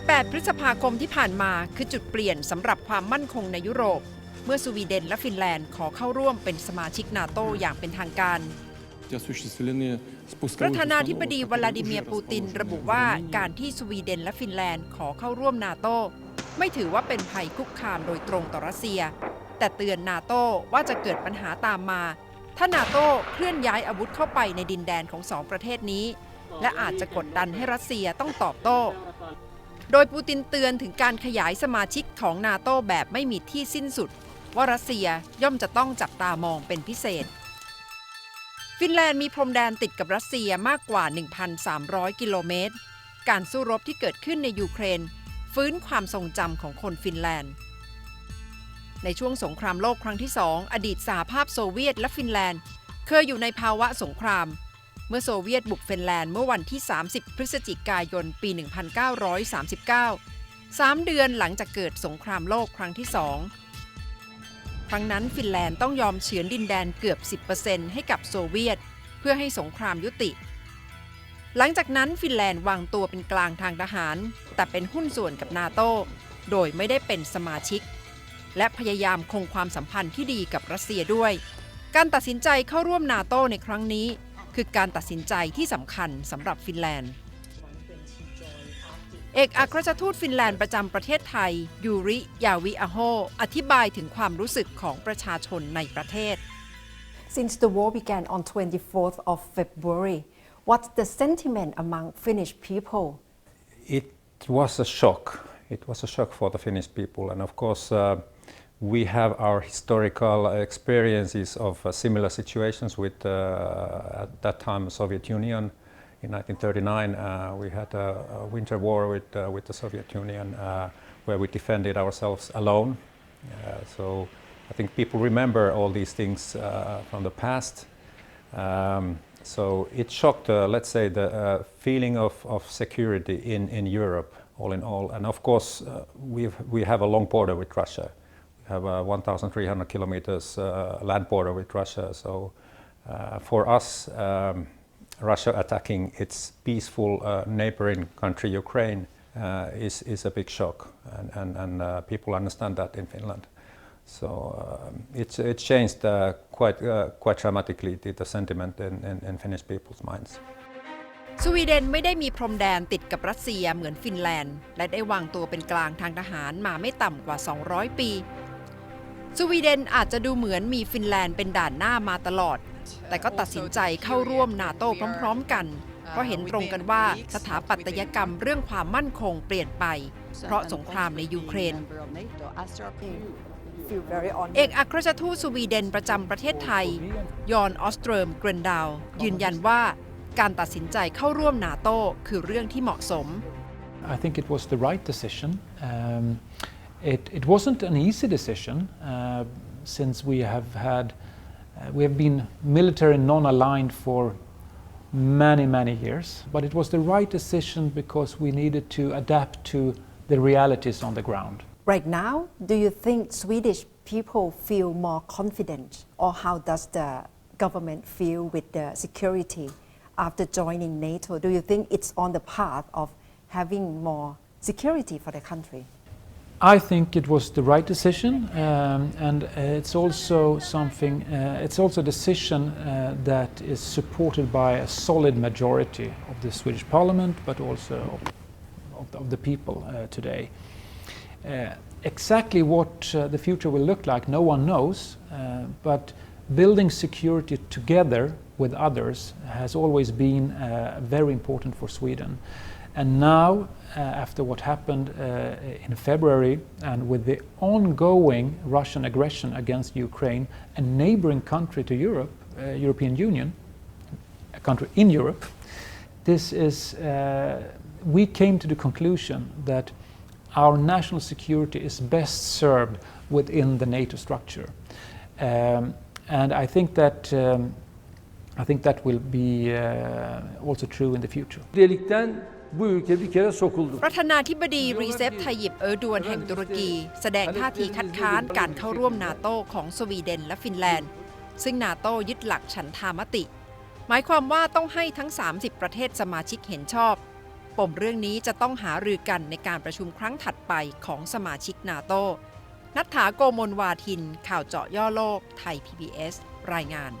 18 พฤษภาคมที่ผ่านมาคือจุดเปลี่ยนสำหรับความมั่นคงในยุโรป เมื่อสวีเดนและฟินแลนด์ขอเข้าร่วมเป็นสมาชิกนาโตอย่างเป็นทางการประธานาธิบดีวลาดิเมียร์ปูตินระบุว่าการที่สวีเดนและฟินแลนด์ขอเข้าร่วมนาโตไม่ถือว่าเป็นภัยคุกคามโดยตรงต่อรัสเซีย แต่เตือนนาโตว่าจะเกิดปัญหาตามมา ถ้านาโตเคลื่อนย้ายอาวุธเข้าไปในดินแดนของสองประเทศนี้ และอาจจะกดดันให้รัสเซียต้องตอบโต้ โดยปูตินเตือนถึงการขยายสมาชิกของนาโตแบบไม่มีที่สิ้นสุด ว่ารัสเซียย่อมจะต้องจับตามองเป็นพิเศษ ฟินแลนด์มีพรมแดนติดกับรัสเซียมากกว่า 1,300 กิโลเมตร การสู้รบที่เกิดขึ้นในยูเครน ฟื้นความทรงจำของคนฟินแลนด์ ในช่วงสงครามโลกครั้งที่สองอดีตสหภาพโซเวียตและฟินแลนด์ เคยอยู่ในภาวะสงคราม เมื่อโซเวียตบุกฟินแลนด์เมื่อวันที่ 30 พฤศจิกายน ปี 1939สามเดือนหลังจากเกิดสงครามโลกครั้งที่สองครั้งนั้นฟินแลนด์ต้องยอมเฉือนดินแดนเกือบ 10%ให้กับโซเวียต เพื่อให้สงครามยุติ หลังจากนั้นฟินแลนด์วางตัวเป็นกลางทางทหาร แต่เป็นหุ้นส่วนกับนาโตโดยไม่ได้เป็นสมาชิก และพยายามคงความสัมพันธ์ที่ดีกับรัสเซียด้วย การตัดสินใจเข้าร่วมนาโตในครั้งนี้ คือการตัดสินใจที่สำคัญสำหรับฟินแลนด์ เอกอัครราชทูตฟินแลนด์ประจำประเทศไทย ยูริ ยาวิอาโฮ อธิบายถึงความรู้สึกของประชาชนในประเทศ Since the war began on 24th of February, what's the sentiment among Finnish people? It was a shock. It was a shock for the Finnish people, and of course, uh, we have our historical experiences of uh, similar situations with, uh, at that time, Soviet Union. In 1939, uh, we had a, a winter war with, uh, with the Soviet Union uh, where we defended ourselves alone. Uh, so I think people remember all these things from the past. Um, so it shocked, let's say, the feeling of, of security in, in Europe, all in all. And of course, we've, we have a long border with Russia We have a 1,300 kilometers uh, land border with Russia. So uh, for us, um, Russia attacking its peaceful uh, neighboring country, Ukraine, uh, is, is a big shock. And, and, and uh, people understand that in Finland. So um, it's, it changed uh, quite, uh, quite dramatically the, the sentiment in, in, in Finnish people's minds. สวีเดนไม่ได้มีพรมแดนติดกับรัสเซียเหมือนฟินแลนด์ และได้วางตัวเป็นกลางทางทหารมาไม่ต่ำกว่า 200 ปี สวีเดนอาจจะดูเหมือนมีฟินแลนด์เป็นด่านหน้ามาตลอด แต่ก็ตัดสินใจเข้าร่วมนาโต้พร้อมๆกัน เพราะเห็นตรงกันว่าสถาปัตยกรรมเรื่องความมั่นคงเปลี่ยนไป เพราะสงครามในยูเครน เอกอัครราชทูตสวีเดนประจำประเทศไทย ยอนออสเตรมเกรนดาวยืนยันว่าการตัดสินใจเข้าร่วมนาโต้คือเรื่องที่เหมาะสม I think it was the right decision. Um, it, it wasn't an easy decision uh, since we have had uh, we have been military non-aligned for many many years. But it was the right decision because we needed to adapt to the realities on the ground. Right now, do you think Swedish people feel more confident, or how does the government feel with the security after joining NATO? Do you think it's on the path of having more security for the country? I think it was the right decision, um, and uh, it's also something. Uh, it's also a decision uh, that is supported by a solid majority of the Swedish Parliament, but also of, of, the- people uh, today. Uh, exactly what uh, the future will look like, no one knows. But building security together with others has always been very important for Sweden. And now, uh, after what happened uh, in February, and with the ongoing Russian aggression against Ukraine, a neighboring country to Europe, uh, European Union, a country in Europe, this is, uh, we came to the conclusion that our national security is best served within the NATO structure. Um, and I think that, um, I think that will be uh, also true in the future. Bu ülke bir kere sokuldu. ประธานาธิบดีรีเซปไทยิปเออร์ดวนแห่งตุรกี แสดงท่าทีคัดค้านการเข้าร่วมนาโตของสวีเดนและฟินแลนด์ ซึ่งนาโตยึดหลักฉันทามติ หมายความว่าต้องให้ทั้ง 30 ประเทศสมาชิกเห็นชอบ ปมเรื่องนี้จะต้องหารือกันในการประชุมครั้งถัดไปของสมาชิกนาโตนัฐถาโกมลวาทิน ข่าวเจาะย่อโลก ไทย PBS รายงาน